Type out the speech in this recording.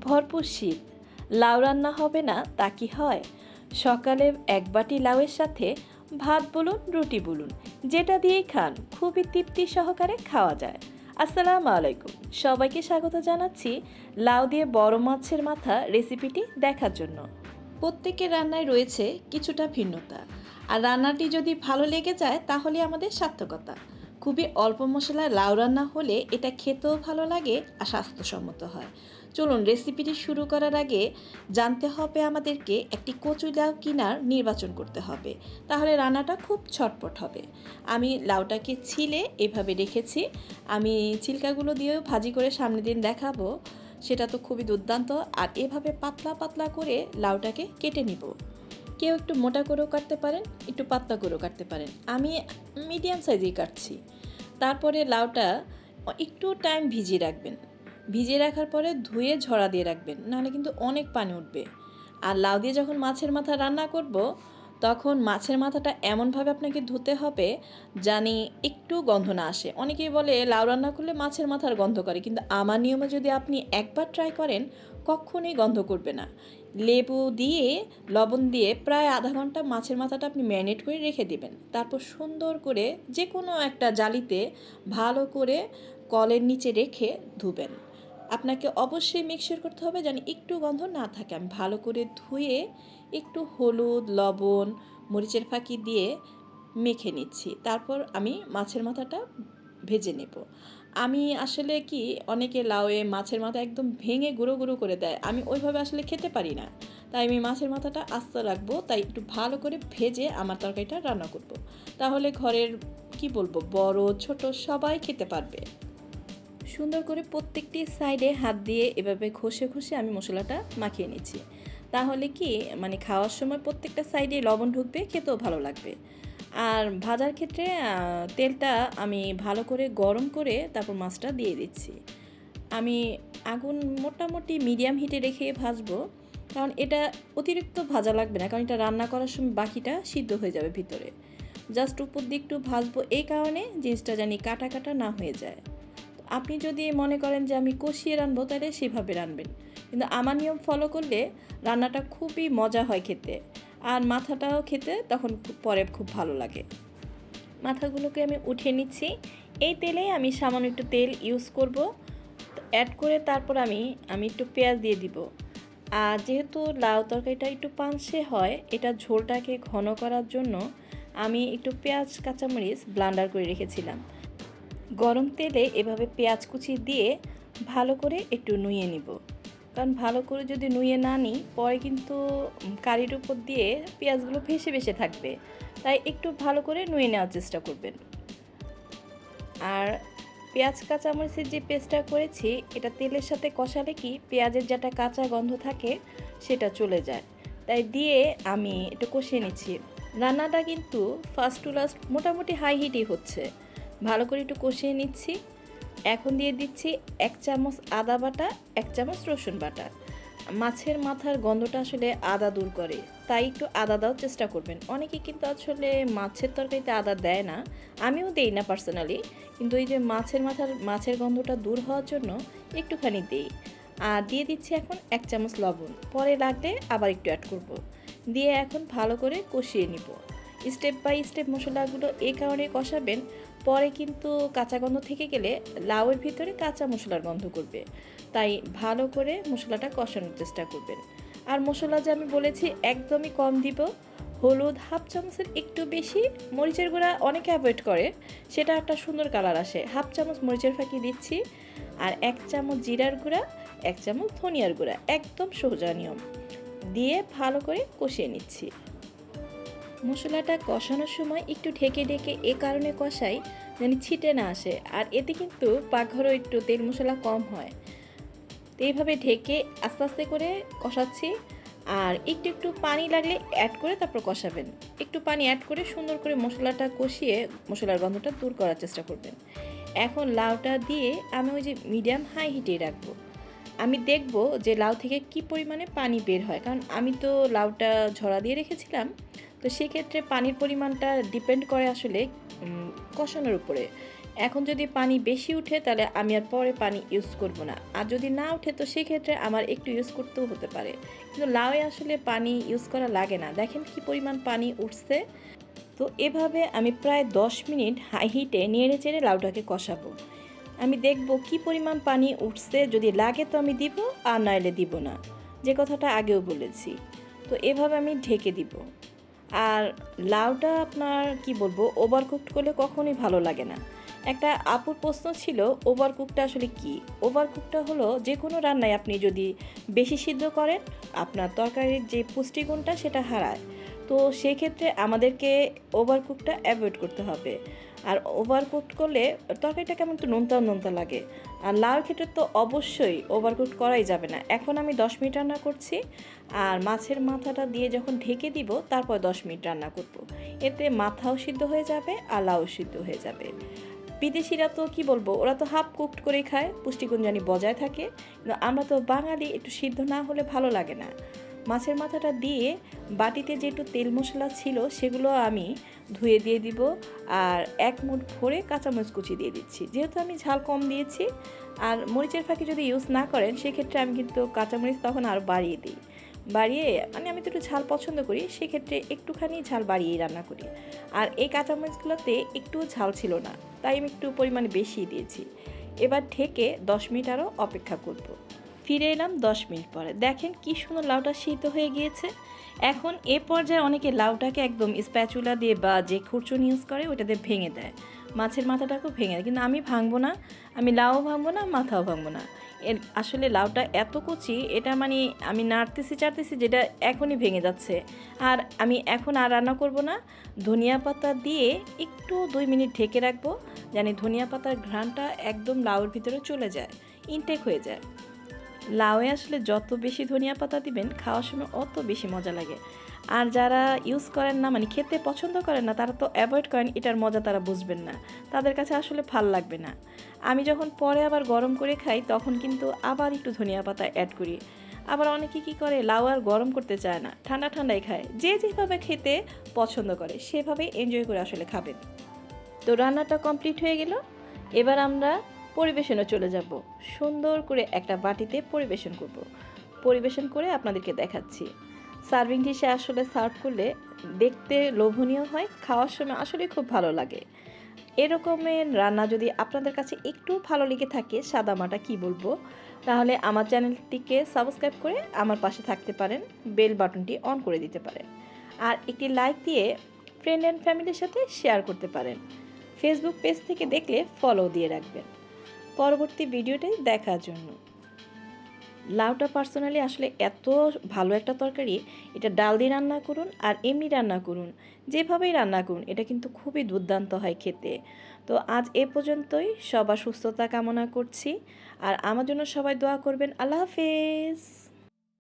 ভরপুর শীত। লাউ রান্না হবে না, তা কি হয়? সকালে এক বাটি লাউয়ের সাথে ভাত বলুন, রুটি বলুন, যেটা দিয়েই খান, খুবই তৃপ্তি সহকারে খাওয়া যায়। আসসালামু আলাইকুম। সবাইকে স্বাগত জানাচ্ছি লাউ দিয়ে বড় মাছের মাথা রেসিপিটি দেখার জন্য। প্রত্যেকের রান্নায় রয়েছে কিছুটা ভিন্নতা। আর রান্নাটি যদি ভালো লেগে যায়, তাহলে আমাদের সার্থকতা। খুবই অল্প মশলায় লাউ রান্না হলে এটা খেতেও ভালো লাগে আর স্বাস্থ্যসম্মত হয়। চলুন রেসিপিটি শুরু করার আগে জানতে হবে আমাদেরকে একটি কচু লাউ কিনার নির্বাচন করতে হবে। তাহলে রান্নাটা খুব ছটপট হবে। আমি লাউটাকে ছিলে এভাবে রেখেছি। আমি চিল্কাগুলো দিয়েও ভাজি করে সামনে দিন দেখাবো। সেটা তো খুবই দুর্দান্ত। আর এভাবে পাতলা পাতলা করে লাউটাকে কেটে নিব। কেউ একটু মোটা করেও কাটতে পারেন, একটু পাতলা করেও কাটতে পারেন। আমি মিডিয়াম সাইজেই কাটছি। তারপরে লাউটা একটু টাইম ভিজিয়ে রাখবেন। ভিজিয়ে রাখার পরে ধুয়ে ঝরা দিয়ে রাখবেন, নাহলে কিন্তু অনেক পানি উঠবে। আর লাউ দিয়ে যখন মাছের মাথা রান্না করব, তখন মাছের মাথাটা এমনভাবে আপনাকে ধুতে হবে জানি একটু গন্ধ না আসে। অনেকেই বলে, লাউ রান্না করলে মাছের মাথার গন্ধ করে। কিন্তু আমার নিয়মে যদি আপনি একবার ট্রাই করেন, কখনোই গন্ধ করবে না। লেবু দিয়ে, লবণ দিয়ে প্রায় আধা ঘণ্টা মাছের মাথাটা আপনি ম্যারিনেট করে রেখে দিবেন। তারপর সুন্দর করে যে কোনো একটা জালিতে ভালো করে কলের নিচে রেখে ধুবেন। আপনাকে অবশ্যই মিক্সচার করতে হবে যেন একটু গন্ধ না থাকে। আমি ভালো করে ধুয়ে একটু হলুদ, লবণ, মরিচের ফাঁকি দিয়ে মেখে নিচ্ছি। তারপর আমি মাছের মাথাটা ভেজে নেব। আমি আসলে কি, অনেকে লাউয়ে মাছের মাথা একদম ভেঙে গুঁড়ো গুঁড়ো করে দেয়। আমি ওইভাবে আসলে খেতে পারি না। তাই আমি মাছের মাথাটা আস্তে রাখব, তাই একটু ভালো করে ভেজে আমার তরকারিটা রান্না করব। তাহলে ঘরের, কি বলব, বড়, ছোট সবাই খেতে পারবে। সুন্দর করে প্রত্যেকটি সাইডে হাত দিয়ে এভাবে ঘষে ঘষে আমি মশলাটা মাখিয়ে নিচ্ছি। তাহলে কি মানে খাওয়ার সময় প্রত্যেকটা সাইডে লবণ ঢুকবে, খেতেও ভালো লাগবে। আর ভাজার ক্ষেত্রে তেলটা আমি ভালো করে গরম করে তারপর মাছটা দিয়ে দিচ্ছি। আমি আগুন মোটামুটি মিডিয়াম হিটে রেখে ভাজবো, কারণ এটা অতিরিক্ত ভাজা লাগবে না, কারণ এটা রান্না করার সময় বাকিটা সিদ্ধ হয়ে যাবে ভিতরে। জাস্ট উপর দিয়ে একটু ভাজবো এই কারণে জিনিসটা জানি কাটা কাটা না হয়ে যায়। আপনি যদি মনে করেন যে আমি কষিয়ে রানবো, তাহলে সেভাবে রানবেন। কিন্তু আমার নিয়ম ফলো করলে রান্নাটা খুবই মজা হয় খেতে। আর মাথাটাও খেতে তখন পরে খুব ভালো লাগে। মাথাগুলোকে আমি উঠিয়ে নিচ্ছি। এই তেলেই আমি সামান্য একটু তেল ইউজ করব। অ্যাড করে তারপর আমি আমি একটু পেঁয়াজ দিয়ে দিব। আর যেহেতু লাউ তরকারিটা একটু পানসে হয়, এটা ঝোলটাকে ঘন করার জন্য আমি একটু পেঁয়াজ, কাঁচামরিচ ব্লান্ডার করে রেখেছিলাম। গরম তেলে এভাবে পেঁয়াজ কুচি দিয়ে ভালো করে একটু নুয়ে নিব। কারণ ভালো করে যদি নুয়ে না নিই, পরে কিন্তু কারির উপর দিয়ে পেঁয়াজগুলো ভেসে ভেসে থাকবে। তাই একটু ভালো করে নুয়ে নেওয়ার চেষ্টা করবেন। আর পেঁয়াজ কাঁচামরিচের যে পেস্টটা করেছি, এটা তেলের সাথে কষালে কি পেঁয়াজের যেটা কাঁচা গন্ধ থাকে, সেটা চলে যায়। তাই দিয়ে আমি একটু কষিয়ে নিচ্ছি। রান্নাটা কিন্তু ফার্স্ট টু লাস্ট মোটামুটি হাই হিটই হচ্ছে। ভালো করে একটু কষিয়ে নিচ্ছি। এখন দিয়ে দিচ্ছি এক চামচ আদা বাটা, এক চামচ রসুন বাটা। মাছের মাথার গন্ধটা আসলে আদা দূর করে, তাই একটু আদা দেওয়ার চেষ্টা করবেন। অনেকে কিন্তু আসলে মাছের তরকারিতে আদা দেয় না, আমিও দেই না পার্সোনালি, কিন্তু এই যে মাছের মাথার, মাছের গন্ধটা দূর হওয়ার জন্য একটুখানি দিই। আর দিয়ে দিচ্ছি এখন এক চামচ লবণ, পরে লাগলে আবার একটু অ্যাড করব। দিয়ে এখন ভালো করে কষিয়ে নিব। স্টেপ বাই স্টেপ মশলাগুলো এই কারণে কষাবেন, পরে কিন্তু কাঁচা গন্ধ থেকে গেলে লাউয়ের ভিতরে কাঁচা মশলার গন্ধ করবে। তাই ভালো করে মশলাটা কষানোর চেষ্টা করবেন। আর মশলা যে আমি বলেছি, একদমই কম দিব। হলুদ হাফ চামচের একটু বেশি, মরিচের গুঁড়া অনেকে অ্যাভয়েড করে, সেটা একটা সুন্দর কালার আসে। হাফ চামচ মরিচের ফাঁকি দিচ্ছি, আর এক চামচ জিরার গুঁড়া, এক চামচ ধনিয়ার গুঁড়া, একদম সোজা নিয়ম। দিয়ে ভালো করে কষিয়ে নিচ্ছি। মশলাটা কষানোর সময় একটু ঢেকে ঢেকে এ কারণে কষাই যেন ছিটে না আসে। আর এতে কিন্তু পাকঘরও একটু তেল মশলা কম হয়। তো এইভাবে ঢেকে আস্তে আস্তে করে কষাচ্ছি। আর একটু একটু পানি লাগলে অ্যাড করে তারপর কষাবেন। একটু পানি অ্যাড করে সুন্দর করে মশলাটা কষিয়ে মশলার গন্ধটা দূর করার চেষ্টা করবেন। এখন লাউটা দিয়ে আমি ওই যে মিডিয়াম হাই হিটে রাখব। আমি দেখব যে লাউ থেকে কি পরিমাণে পানি বের হয়। কারণ আমি তো লাউটা ঝরা দিয়ে রেখেছিলাম। তো সেক্ষেত্রে পানির পরিমাণটা ডিপেন্ড করে আসলে কষানোর উপরে। এখন যদি পানি বেশি উঠে, তাহলে আমি আর পরে পানি ইউজ করব না। আর যদি না উঠে, তো সেক্ষেত্রে আমার একটু ইউজ করতেও হতে পারে। কিন্তু লাউয়ে আসলে পানি ইউজ করা লাগে না। দেখেন কি পরিমাণ পানি উঠছে। তো এভাবে আমি প্রায় দশ মিনিট হাই হিটে নেড়ে চেড়ে লাউটাকে কষাবো। আমি দেখব কি পরিমাণ পানি উঠছে। যদি লাগে তো আমি দিব, আর নাইলে দিব না। যে কথাটা আগেও বলেছি। তো এভাবে আমি ঢেকে দিব। আর লাউটা আপনার, কি বলব ওভারকুকড করলে কখনোই ভালো লাগে না। একটা আপুর প্রশ্ন ছিল ওভারকুকটা আসলে কি? ওভারকুকটা হলো যে কোনো রান্নায় আপনি যদি বেশি সিদ্ধ করেন, আপনার তরকারির যে পুষ্টিগুণটা সেটা হারায়। তো সেক্ষেত্রে আমাদেরকে ওভারকুকটা অ্যাভয়েড করতে হবে। আর ওভারকুক করলে তরকারিটা কেমন একটু নোনতা নোনতা লাগে। আর লাউর ক্ষেত্রে তো অবশ্যই ওভারকুক করাই যাবে না। এখন আমি দশ মিনিট রান্না করছি, আর মাছের মাথাটা দিয়ে যখন ঢেকে দিব, তারপর দশ মিনিট রান্না করব। এতে মাথাও সিদ্ধ হয়ে যাবে, আর লাউ সিদ্ধ হয়ে যাবে। বিদেশিরা তো কি বলব, ওরা তো হাফ কুকড করেই খায়, পুষ্টিগুণ জানি বজায় থাকে। কিন্তু আমরা তো বাঙালি, একটু সিদ্ধ না হলে ভালো লাগে না। মাছের মাথাটা দিয়ে বাটিতে যে একটু তেল মশলা ছিল সেগুলো আমি ধুয়ে দিয়ে দিব আর এক মুঠ ভরে কাঁচামরিচ কুচি দিয়ে দিচ্ছি। যেহেতু আমি ঝাল কম দিয়েছি আর মরিচের ফাঁকি যদি ইউজ না করেন, সেক্ষেত্রে আমি কিন্তু কাঁচামরিচ তখন আরও বাড়িয়ে দিই। বাড়িয়ে মানে আমি তো একটু ঝাল পছন্দ করি, সেক্ষেত্রে একটুখানি ঝাল বাড়িয়েই রান্না করি। আর এই কাঁচামরিচগুলোতে একটু ঝাল ছিল না, তাই আমি একটু পরিমাণে বেশি দিয়েছি। এবার ঢেকে দশ মিনিট আরও অপেক্ষা করব। ফিরে এলাম দশ মিনিট পরে। দেখেন কি সুন্দর লাউটা সিদ্ধ হয়ে গিয়েছে। এখন এ পর্যায়ে অনেকে লাউটাকে একদম স্প্যাচুলা দিয়ে বা যে খুরচুন ইউজ করে ওটাতে ভেঙে দেয়। মাছের মাথাটাকেও ভেঙে দেয়। কিন্তু আমি ভাঙবো না। আমি লাউও ভাঙবো না, মাথাও ভাঙবো না। এর আসলে লাউটা এত কুচি, এটা মানে আমি নাড়তেছি, চাড়তেছি যেটা এখনই ভেঙে যাচ্ছে। আর আমি এখন আর রান্না করব না। ধনিয়া পাতা দিয়ে একটু দুই মিনিট ঢেকে রাখব, জানি ধনিয়া পাতার ঘ্রাণটা একদম লাউর ভিতরে চলে যায় ইনটেক হয়ে যায়। লাউয়ে আসলে যত বেশি ধনিয়া পাতা দিবেন, খাওয়ার সময় অত বেশি মজা লাগে। আর যারা ইউজ করেন না মানে খেতে পছন্দ করেন না, তারা তো অ্যাভয়েড করেন, এটার মজা তারা বুঝবেন না। তাদের কাছে আসলে ভালো লাগবে না। আমি যখন পরে আবার গরম করে খাই, তখন কিন্তু আবার একটু ধনিয়া পাতা অ্যাড করি। আবার অনেকে কী করে, লাউ আর গরম করতে চায় না, ঠান্ডা ঠান্ডাই খায়। যে যেভাবে খেতে পছন্দ করে, সেভাবেই এনজয় করে আসলে খাবেন। তো রান্নাটা কমপ্লিট হয়ে গেল। এবার আমরা পরিবেশনে চলে যাব। সুন্দর করে একটা বাটিতে পরিবেশন করব। পরিবেশন করে আপনাদেরকে দেখাচ্ছি। সার্ভিং ডিশে আসলে সার্ভ করলে দেখতে লোভনীয় হয়, খাওয়ার সময় আসলে খুব ভালো লাগে। এরকমের রান্না যদি আপনাদের কাছে একটু ভালো লেগে থাকে, সাদামাটা কি বলব? তাহলে আমার চ্যানেলটিকে সাবস্ক্রাইব করে আমার পাশে থাকতে পারেন, বেল বাটনটি অন করে দিতে পারেন। আর একটি লাইক দিয়ে ফ্রেন্ড অ্যান্ড ফ্যামিলির সাথে শেয়ার করতে পারেন। ফেসবুক পেজ থেকে দেখলে ফলো দিয়ে রাখবেন। পরবর্তী ভিডিওটি দেখার জন্য। লাউটা পার্সোনালি আসলে এত ভালো একটা তরকারি, এটা ডাল দিয়ে রান্না করুন আর এমনি রান্না করুন, যেভাবেই রান্না করুন, এটা কিন্তু খুবই দুর্দান্ত হয় খেতে। তো আজ এ পর্যন্তই, সবার সুস্থতা কামনা করছি, আর আমার জন্য সবাই দোয়া করবেন। আল্লাহ হাফেজ!